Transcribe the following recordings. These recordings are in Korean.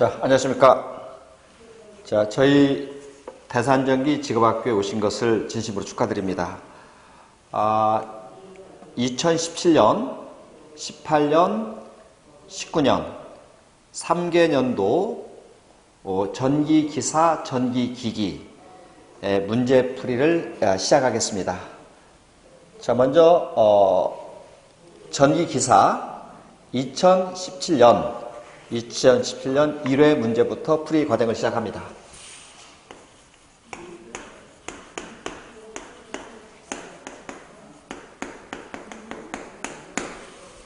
자, 안녕하십니까. 자, 저희 대산전기 직업학교에 오신 것을 진심으로 축하드립니다. 아, 2017년, 18년, 19년, 3개 년도 어, 전기기사, 전기기기 의 문제 풀이를 아, 시작하겠습니다. 자, 먼저 어, 전기기사 2017년 2017년 1회 문제부터 풀이 과정을 시작합니다.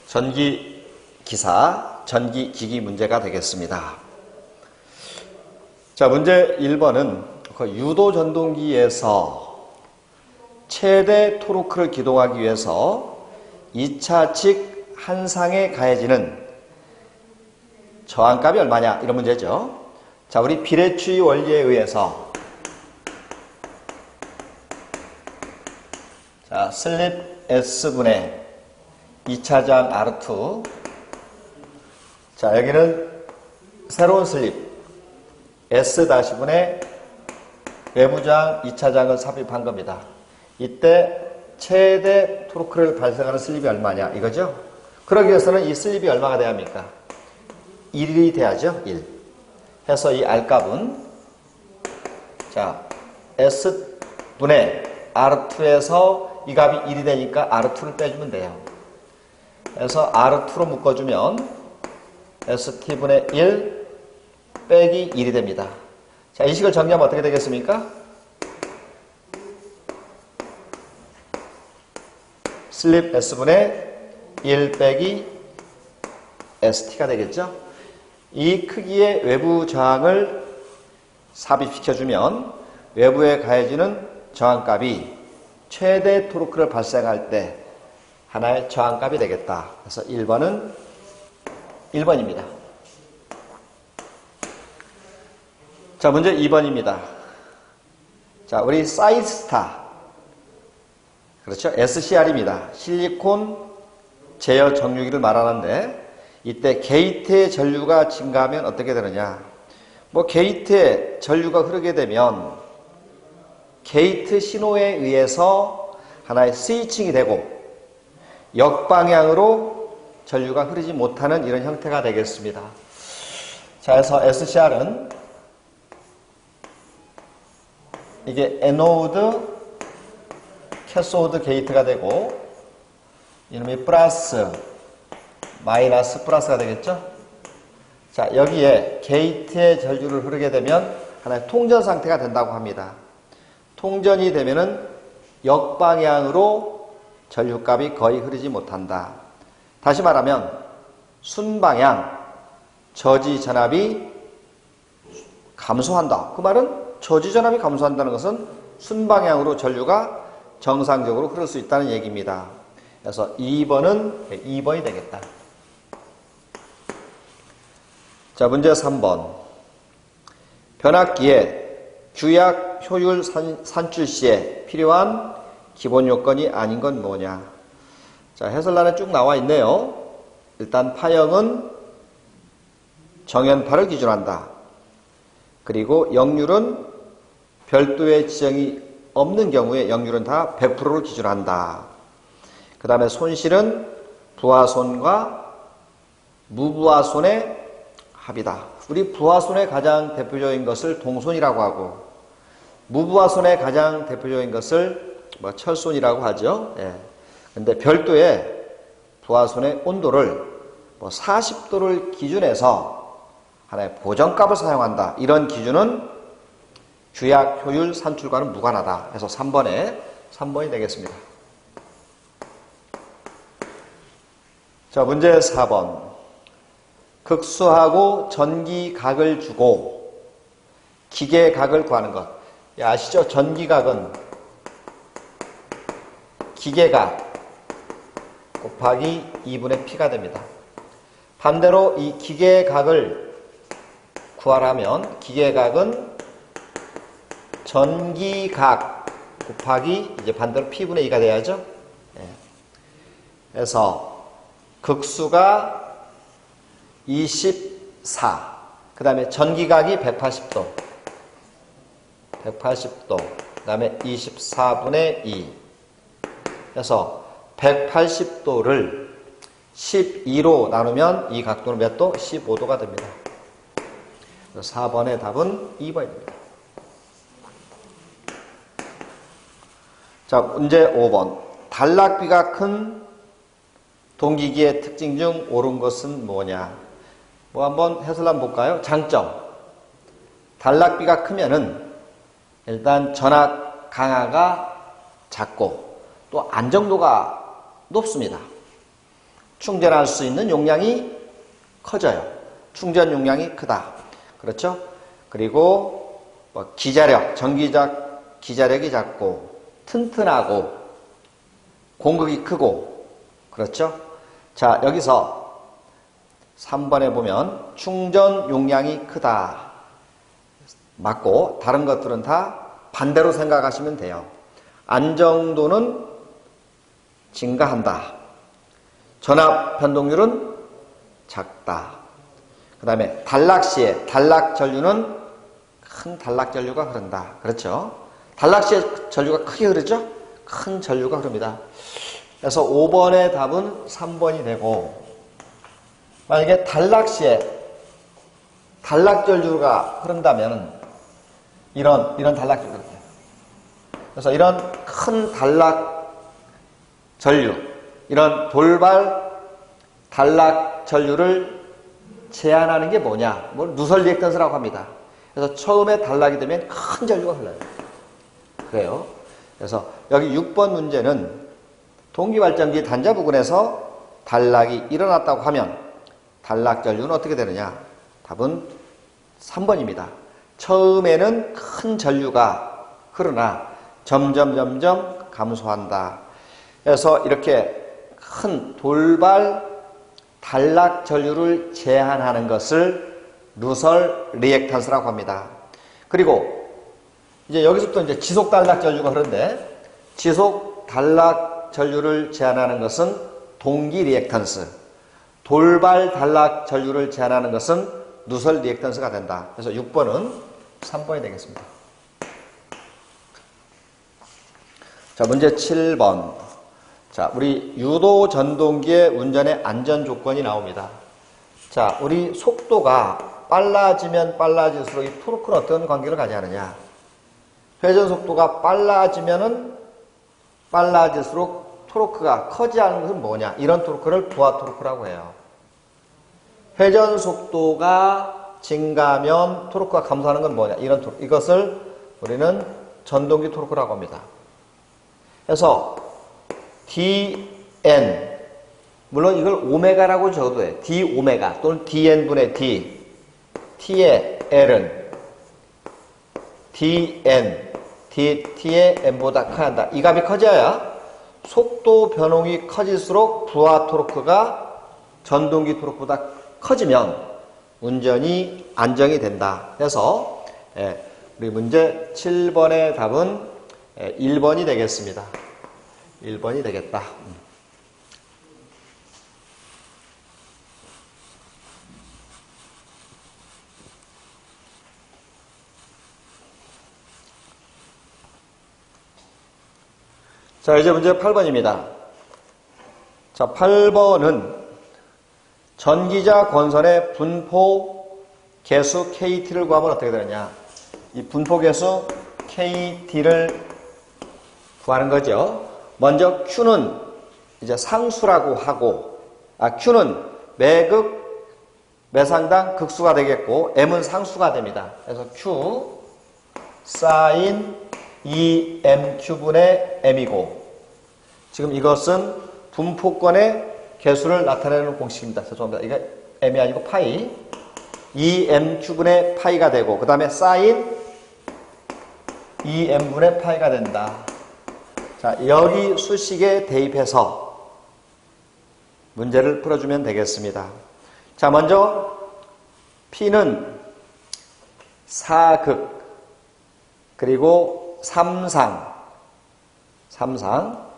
전기 기사, 전기 기기 문제가 되겠습니다. 자, 문제 1번은 그 유도 전동기에서 최대 토르크를 기동하기 위해서 2차 측 한 상에 가해지는 저항값이 얼마냐 이런 문제죠. 자, 우리 비례추이 원리에 의해서 자, 슬립 S분의 2차장 R2 자, 여기는 새로운 슬립 S-분의 외부장 2차장을 삽입한 겁니다. 이때 최대 토르크를 발생하는 슬립이 얼마냐 이거죠. 그러기 위해서는 이 슬립이 얼마가 돼야 합니까? 1이 돼야죠. 1. 해서 이 R값은 자 S분의 R2에서 이 값이 1이 되니까 R2를 빼주면 돼요. 그래서 R2로 묶어주면 ST분의 1 빼기 1이 됩니다. 자, 이 식을 정리하면 어떻게 되겠습니까? 슬립 S분의 1 빼기 ST가 되겠죠? 이 크기의 외부 저항을 삽입시켜주면 외부에 가해지는 저항값이 최대 토르크를 발생할 때 하나의 저항값이 되겠다. 그래서 1번은 1번입니다. 자, 문제 2번입니다. 자, 우리 사이스타. 그렇죠? SCR입니다. 실리콘 제어 정유기를 말하는데 이때 게이트의 전류가 증가하면 어떻게 되느냐? 뭐 게이트에 전류가 흐르게 되면 게이트 신호에 의해서 하나의 스위칭이 되고 역방향으로 전류가 흐르지 못하는 이런 형태가 되겠습니다. 자, 그래서 SCR은 이게 에노드, 캐소드 게이트가 되고 이놈이 플러스, 마이너스 플러스가 되겠죠? 자, 여기에 게이트의 전류를 흐르게 되면 하나의 통전 상태가 된다고 합니다. 통전이 되면은 역방향으로 전류값이 거의 흐르지 못한다. 다시 말하면 순방향 저지 전압이 감소한다. 그 말은 저지 전압이 감소한다는 것은 순방향으로 전류가 정상적으로 흐를 수 있다는 얘기입니다. 그래서 2번은 2번이 되겠다. 자, 문제 3번. 변압기에 규약 효율 산, 산출 시에 필요한 기본 요건이 아닌 건 뭐냐? 자, 해설란에 쭉 나와 있네요. 일단 파형은 정연파를 기준한다. 그리고 역률은 별도의 지정이 없는 경우에 역률은 다 100%를 기준한다. 그 다음에 손실은 부하손과 무부하손의 합이다. 우리 부하손의 가장 대표적인 것을 동손이라고 하고 무부하손의 가장 대표적인 것을 뭐 철손이라고 하죠. 예. 근데 별도의 부하손의 온도를 뭐 40도를 기준해서 하나의 보정값을 사용한다. 이런 기준은 규약 효율 산출과는 무관하다. 해서 3번에 3번이 되겠습니다. 자, 문제 4번. 극수하고 전기각을 주고 기계각을 구하는 것. 예, 아시죠? 전기각은 기계각 곱하기 2분의 P가 됩니다. 반대로 이 기계각을 구하라면 기계각은 전기각 곱하기 이제 반대로 P분의 2가 돼야죠. 예. 그래서 극수가 24 그 다음에 전기각이 180도. 180도. 그 다음에 24분의 2. 그래서 180도를 12로 나누면 이 각도는 몇 도? 15도가 됩니다. 4번의 답은 2번입니다. 자, 문제 5번. 단락비가 큰 동기기의 특징 중 옳은 것은 뭐냐? 뭐 한번 해설 한번 볼까요? 장점. 단락비가 크면은 일단 전압 강화가 작고 또 안정도가 높습니다. 충전할 수 있는 용량이 커져요. 충전 용량이 크다. 그렇죠? 그리고 뭐 기자력, 전기적 기자력이 작고 튼튼하고 공극이 크고 그렇죠? 자, 여기서 3번에 보면 충전 용량이 크다. 맞고 다른 것들은 다 반대로 생각하시면 돼요. 안정도는 증가한다. 전압 변동률은 작다. 그 다음에 단락 시에 단락 전류는 큰 단락 전류가 흐른다. 그렇죠? 단락 시에 전류가 크게 흐르죠? 큰 전류가 흐릅니다. 그래서 5번의 답은 3번이 되고 만약에 단락 시에 단락 전류가 흐른다면 이런 이런 단락 전류 이렇게 그래서 이런 큰 단락 전류 이런 돌발 단락 전류를 제한하는 게 뭐냐? 뭐 누설 리액턴스라고 합니다. 그래서 처음에 단락이 되면 큰 전류가 흘러요. 그래요. 그래서 여기 6번 문제는 동기발전기 단자 부근에서 단락이 일어났다고 하면 단락 전류는 어떻게 되느냐? 답은 3번입니다. 처음에는 큰 전류가 흐르나 점점 점점 감소한다. 그래서 이렇게 큰 돌발 단락 전류를 제한하는 것을 루설 리액턴스라고 합니다. 그리고 이제 여기서부터 이제 지속 단락 전류가 흐르는데 지속 단락 전류를 제한하는 것은 동기 리액턴스, 돌발 단락 전류를 제한하는 것은 누설 리액턴스가 된다. 그래서 6번은 3번이 되겠습니다. 자, 문제 7번. 자, 우리 유도 전동기의 운전의 안전 조건이 나옵니다. 자, 우리 속도가 빨라지면 빨라질수록 이 토르크는 어떤 관계를 가지느냐? 회전 속도가 빨라지면은 빨라질수록 토르크가 커지하는 것은 뭐냐? 이런 토르크를 부하 토르크라고 해요. 회전 속도가 증가하면 토르크가 감소하는 건 뭐냐? 이런 토르크. 이것을 우리는 전동기 토르크라고 합니다. 그래서 dn 물론 이걸 오메가라고 적어도 돼. d 오메가 또는 dn분의 d t의 l은 dn d t의 n보다 커야 한다. 이 값이 커져야 속도 변동이 커질수록 부하 토르크가 전동기 토르크보다 커지면 운전이 안정이 된다. 그래서 예, 우리 문제 7번의 답은 1번이 되겠습니다. 1번이 되겠다. 자, 이제 문제 8번입니다. 자, 8번은 전기자 권선의 분포 개수 KT를 구하면 어떻게 되느냐? 이 분포 개수 KT를 구하는 거죠. 먼저 Q는 이제 상수라고 하고, 아, Q는 매극, 매상당 극수가 되겠고, M은 상수가 됩니다. 그래서 Q, 사인 2MQ분의 M이고, 지금 이것은 분포권의 개수를 나타내는 공식입니다. 죄송합니다. 이게 M이 아니고 파이. 2MQ분의 파이가 되고, 그 다음에 사인 2M분의 파이가 된다. 자, 여기 수식에 대입해서 문제를 풀어주면 되겠습니다. 자, 먼저 P는 사극 그리고 삼상. 삼상.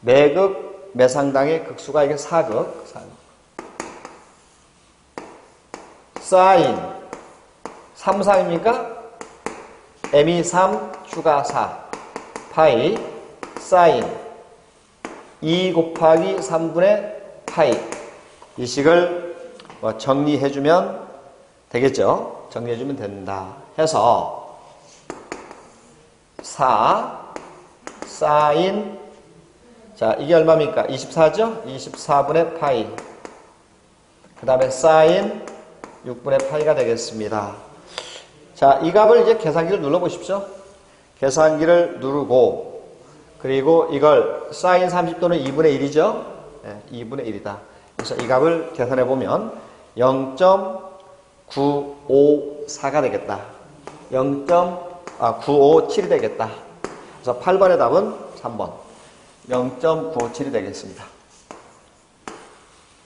매극 매상당의 극수가 이게 사극. 사인. 3, 4입니까? m이 3, q가 4 파이 사인. 2 곱하기 3분의 파이. 이 식을 뭐 정리해주면 되겠죠? 정리해주면 된다 해서 4 사인 자 이게 얼마입니까? 24죠? 24분의 파이 그 다음에 사인 6분의 파이가 되겠습니다. 자, 이 값을 이제 계산기를 눌러보십시오. 계산기를 누르고, 그리고 이걸 사인 30 또는 2분의 1이죠? 네, 2분의 1이다. 그래서 이 값을 계산해보면 0.954가 되겠다. 0.957이 되겠다. 그래서 8번의 답은 3번. 0.957이 되겠습니다.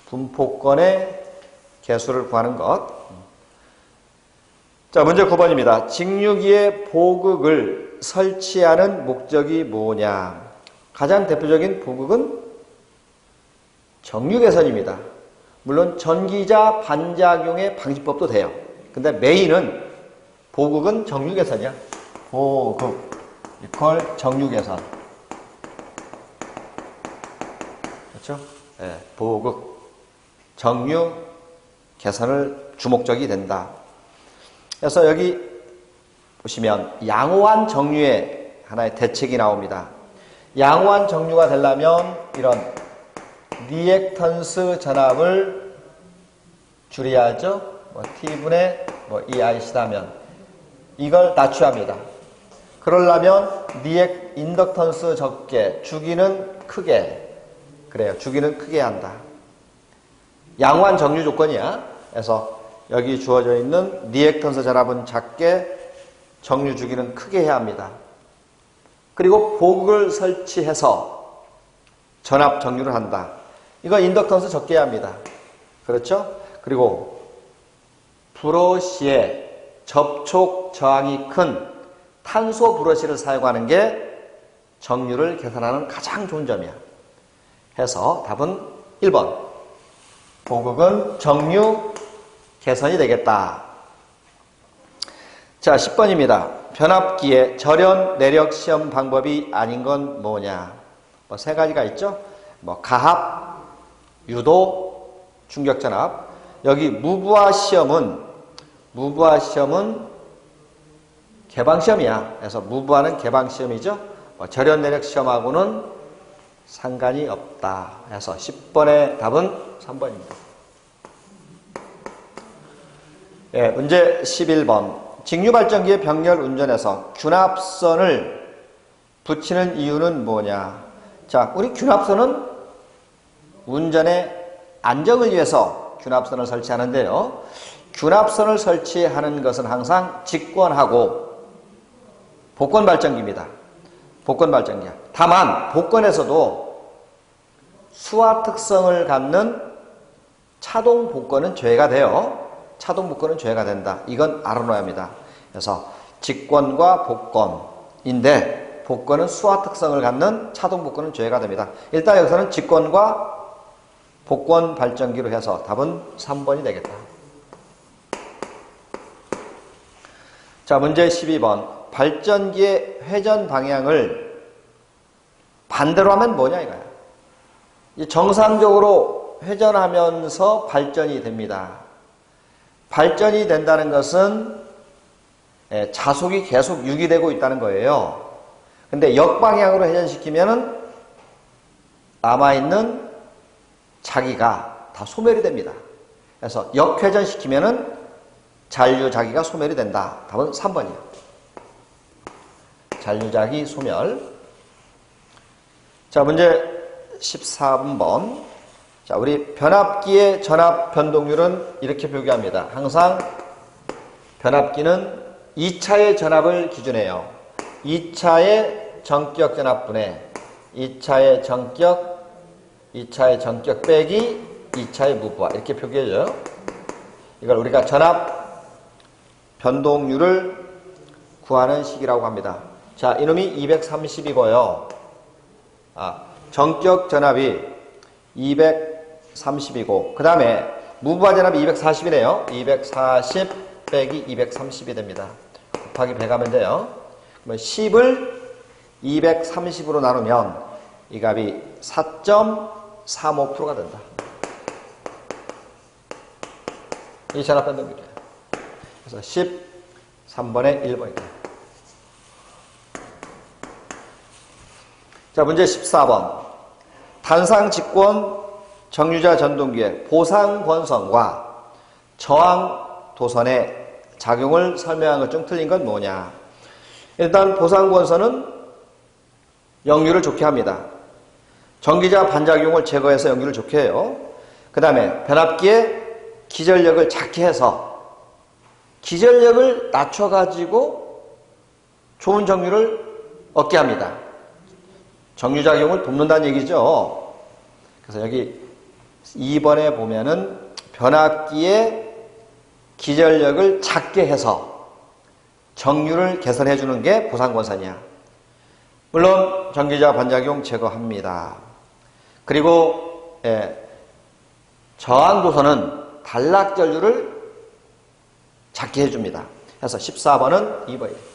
분포권의 개수를 구하는 것. 자, 문제 9번입니다. 직류기에 보극을 설치하는 목적이 뭐냐? 가장 대표적인 보극은 정류 개선입니다. 물론 전기자 반작용의 방지법도 돼요. 근데 메인은 보극은 정류 개선이야. 보극 이퀄 정류개선. 그렇죠? 예, 보극 정류 개선을 주목적이 된다. 그래서 여기 보시면 양호한 정류의 하나의 대책이 나옵니다. 양호한 정류가 되려면 이런 리액턴스 전압을 줄여야죠. 뭐 T분의 뭐 EIC다면 이걸 낮춰야 합니다. 그러려면 리액 인덕턴스 적게, 주기는 크게 그래요. 주기는 크게 한다. 양호한 정류 조건이야. 그래서 여기 주어져 있는 리액턴스 전압은 작게, 정류 주기는 크게 해야 합니다. 그리고 복을 설치해서 전압 정류를 한다. 이거 인덕턴스 적게 해야 합니다. 그렇죠? 그리고 브러쉬에 접촉 저항이 큰 탄소 브러쉬를 사용하는 게 정류를 계산하는 가장 좋은 점이야. 해서 답은 1번. 보극은 정류 개선이 되겠다. 자, 10번입니다. 변압기의 절연 내력 시험 방법이 아닌 건 뭐냐? 뭐 세 가지가 있죠? 뭐 가합, 유도, 충격 전압. 여기 무부하 시험은 무부하 시험은 개방 시험이야. 그래서 무부하는 개방 시험이죠. 뭐 절연 내력 시험하고는 상관이 없다. 해서 10번의 답은 3번입니다. 예, 문제 11번. 직류발전기의 병렬 운전에서 균합선을 붙이는 이유는 뭐냐? 자, 우리 균합선은 운전의 안정을 위해서 균합선을 설치하는데요. 균합선을 설치하는 것은 항상 직권하고 복권 발전기입니다. 복권 발전기야. 다만 복권에서도 수화 특성을 갖는 차동 복권은 죄가 돼요. 차동 복권은 죄가 된다. 이건 알아놓아야 합니다. 그래서 직권과 복권인데 복권은 수화 특성을 갖는 차동 복권은 죄가 됩니다. 일단 여기서는 직권과 복권 발전기로 해서 답은 3번이 되겠다. 자, 문제 12번. 발전기의 회전 방향을 반대로 하면 뭐냐 이거야. 정상적으로 회전하면서 발전이 됩니다. 발전이 된다는 것은 예, 자속이 계속 유기되고 있다는 거예요. 근데 역방향으로 회전시키면은 남아있는 자기가 다 소멸이 됩니다. 그래서 역회전시키면은 잔류 자기가 소멸이 된다. 답은 3번이에요. 잔류자기 소멸. 자, 문제 14번. 자, 우리 변압기의 전압 변동률은 이렇게 표기합니다. 항상 변압기는 2차의 전압을 기준해요. 2차의 전격 전압분의 2차의 전격, 2차의 전격 빼기 2차의 무부하 이렇게 표기해줘요. 이걸 우리가 전압 변동률을 구하는 식이라고 합니다. 자, 이놈이 230이고요. 아, 전격 전압이 230이고, 그 다음에 무부하 전압이 240이네요. 240 빼기 230이 됩니다. 곱하기 100 하면 돼요. 그러면 10을 230으로 나누면 이 값이 4.35%가 된다. 이 전압 변동률이에요. 그래서 13번에 1번이다. 자, 문제 14번. 단상 직권 정유자 전동기의 보상 권성과 저항 도선의 작용을 설명한 것 중 틀린 건 뭐냐? 일단 보상 권선은 역류를 좋게 합니다. 전기자 반작용을 제거해서 역류를 좋게 해요. 그 다음에 변압기의 기전력을 작게 해서 기전력을 낮춰가지고 좋은 정류를 얻게 합니다. 정류작용을 돕는다는 얘기죠. 그래서 여기 2번에 보면은 변압기의 기전력을 작게 해서 정류를 개선해 주는 게 보상권산이야. 물론 전기자 반작용 제거합니다. 그리고 예, 저항도선은 단락전류를 작게 해줍니다. 그래서 14번은 2번이에요.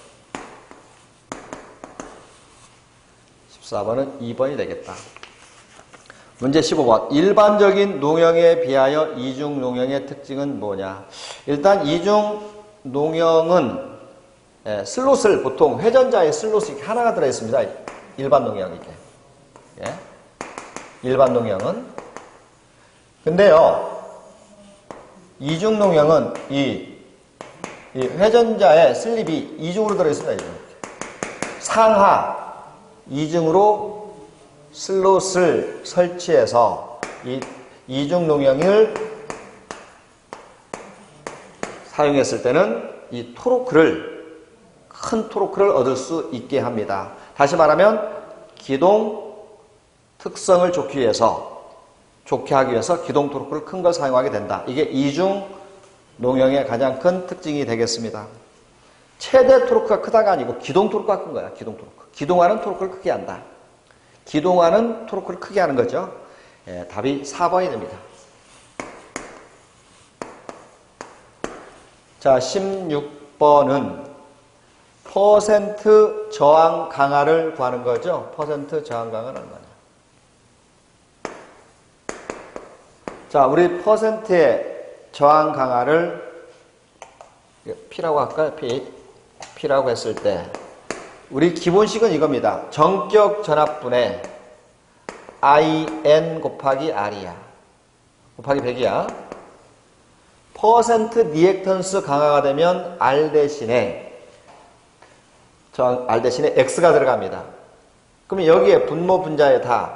14번은 2번이 되겠다. 문제 15번. 일반적인 농형에 비하여 이중 농형의 특징은 뭐냐? 일단 이중 농형은 예, 슬롯을 보통 회전자의 슬롯이 하나가 들어있습니다. 일반 농형 이게. 예? 일반 농형은. 근데요, 이중 농형은 이, 이 회전자의 슬립이 이중으로 들어있습니다. 이중. 상하 이중으로 슬롯을 설치해서 이 이중 농형을 사용했을 때는 이 토로크를 큰 토로크를 얻을 수 있게 합니다. 다시 말하면 기동 특성을 좋기 위해서 좋게 하기 위해서 기동 토로크를 큰 걸 사용하게 된다. 이게 이중 농형의 가장 큰 특징이 되겠습니다. 최대 토로크가 크다가 아니고 기동 토로크가 큰 거야. 기동 토로크. 기동하는 토로크를 크게 한다. 기동하는 토로크를 크게 하는 거죠. 예, 답이 4번이 됩니다. 자, 16번은 퍼센트 저항 강화를 구하는 거죠. 퍼센트 저항 강화는 얼마냐? 자, 우리 퍼센트의 저항 강화를 P라고 할까요? P. P라고 했을 때 우리 기본식은 이겁니다. 전격 전압분의 IN 곱하기 R이야. 곱하기 100이야. 퍼센트 리액턴스 강화가 되면 R 대신에 저 R 대신에 X가 들어갑니다. 그러면 여기에 분모 분자에 다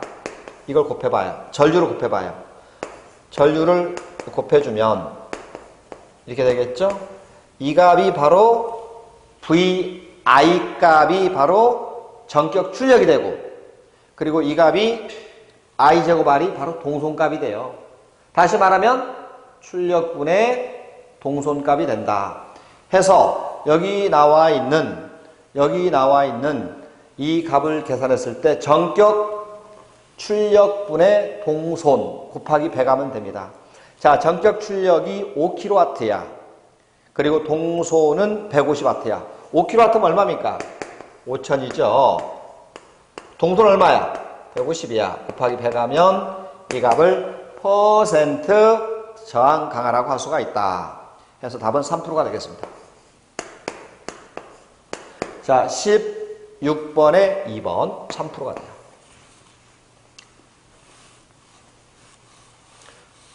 이걸 곱해봐요. 전류를 곱해봐요. 전류를 곱해주면 이렇게 되겠죠? 이 값이 바로 VI 값이 바로 전격 출력이 되고 그리고 이 값이 I 제곱 R이 바로 동손값이 돼요. 다시 말하면 출력분의 동손값이 된다. 해서 여기 나와 있는 여기 나와 있는 이 값을 계산했을 때 전격 출력분의 동손 곱하기 100 하면 됩니다. 자, 전격 출력이 5kW야. 그리고 동손은 150W야. 5kW면 얼마입니까? 5천이죠. 동손 얼마야? 150이야. 곱하기 100 하면 이 값을 퍼센트 저항 강화라고 할 수가 있다. 그래서 답은 3%가 되겠습니다. 자, 16번에 2번 3%가 돼요.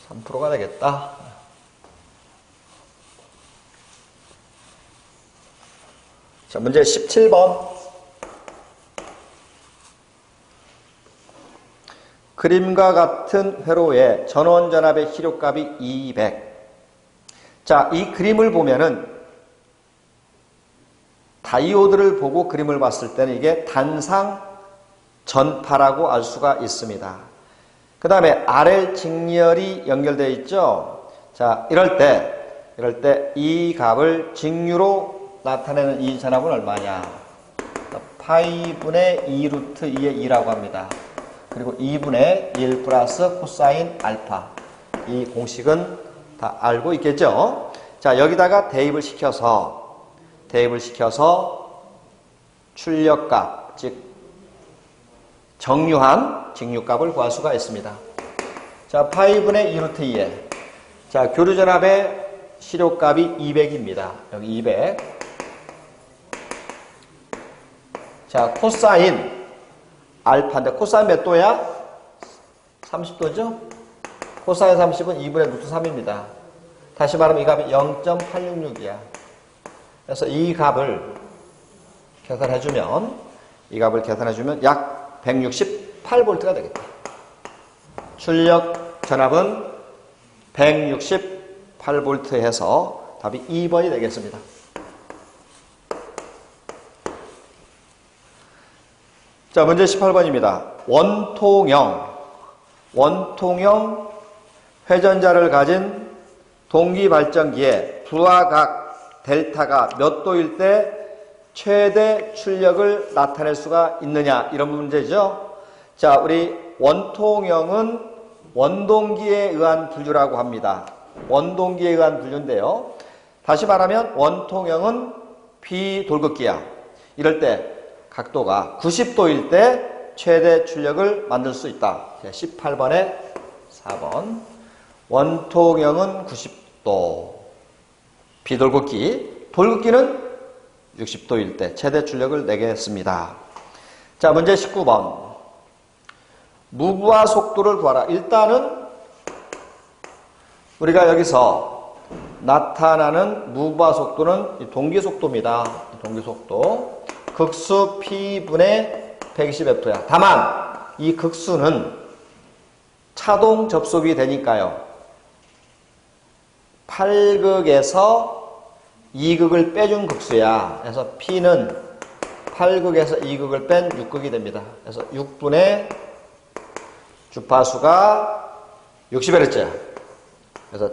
3%가 되겠다. 자, 문제 17번. 그림과 같은 회로에 전원 전압의 시력값이 200. 자, 이 그림을 보면은 다이오드를 보고 그림을 봤을 때는 이게 단상 전파라고 알 수가 있습니다. 그 다음에 RL 직렬이 연결되어 있죠. 자, 이럴 때, 이럴 때 이 값을 직류로 나타내는 이 전압은 얼마냐? 파이분의 2 루트 2의 2라고 합니다. 그리고 2분의 1 플러스 코사인 알파. 이 공식은 다 알고 있겠죠? 자, 여기다가 대입을 시켜서, 대입을 시켜서 출력값, 즉, 정유한 직류값을 구할 수가 있습니다. 자, 파이분의 2 루트 2에. 자, 교류전압의 시료값이 200입니다. 여기 200. 자, 코사인 알파인데 코사인 몇 도야? 30도죠? 코사인 30은 2분의 루트 3입니다. 다시 말하면 이 값이 0.866이야. 그래서 이 값을 계산해주면 이 값을 계산해주면 약 168V가 되겠다. 출력 전압은 168V 해서 답이 2번이 되겠습니다. 자, 문제 18번입니다. 원통형, 원통형 회전자를 가진 동기 발전기에 부하 각 델타가 몇 도일 때 최대 출력을 나타낼 수가 있느냐 이런 문제죠. 자, 우리 원통형은 원동기에 의한 분류라고 합니다. 원동기에 의한 분류인데요. 다시 말하면 원통형은 비돌극기야. 이럴 때 각도가 90도일 때 최대 출력을 만들 수 있다. 18번에 4번. 원통형은 90도. 비돌극기. 돌극기는 60도일 때 최대 출력을 내겠습니다. 자, 문제 19번. 무부하 속도를 구하라. 일단은 우리가 여기서 나타나는 무부하 속도는 동기 속도입니다. 동기 속도. 극수 P분의 120F야. 다만 이 극수는 차동 접속이 되니까요. 8극에서 2극을 빼준 극수야. 그래서 P는 8극에서 2극을 뺀 6극이 됩니다. 그래서 6분의 주파수가 60Hz. 그래서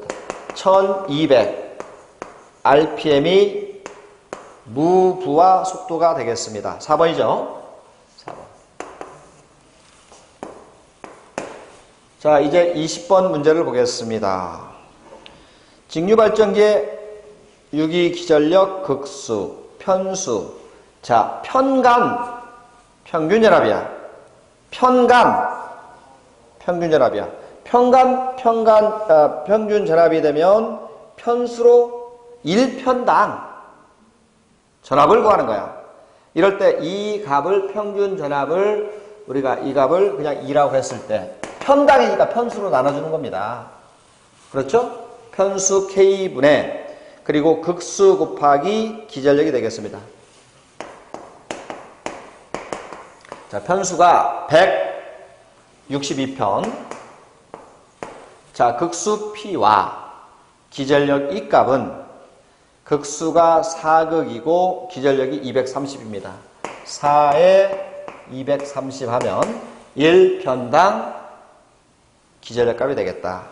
1200 RPM이 무부하 속도가 되겠습니다. 4번이죠? 4번. 자, 이제 20번 문제를 보겠습니다. 직류발전기의 유기기전력 극수, 편수. 자, 편간, 평균연합이야. 편간, 평균연합이야. 평간, 평간, 아, 평균전압이 되면 편수로 1편당 전압을 구하는 거야. 이럴 때 이 값을 평균 전압을 우리가 이 값을 그냥 2라고 했을 때 편당이니까 편수로 나눠주는 겁니다. 그렇죠? 편수 K분의 그리고 극수 곱하기 기전력이 되겠습니다. 자, 편수가 162편. 자, 극수 P와 기전력 이 값은 극수가 4극이고 기전력이 230입니다. 4에 230 하면 1편당 기전력 값이 되겠다.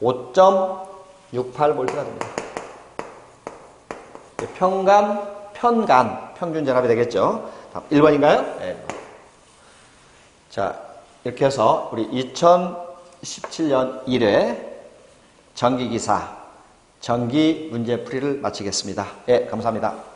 5.68V가 됩니다. 평간, 편간, 평균 전압이 되겠죠. 1번인가요? 네. 자, 이렇게 해서 우리 2017년 1회 전기기사 전기 문제풀이를 마치겠습니다. 예, 감사합니다.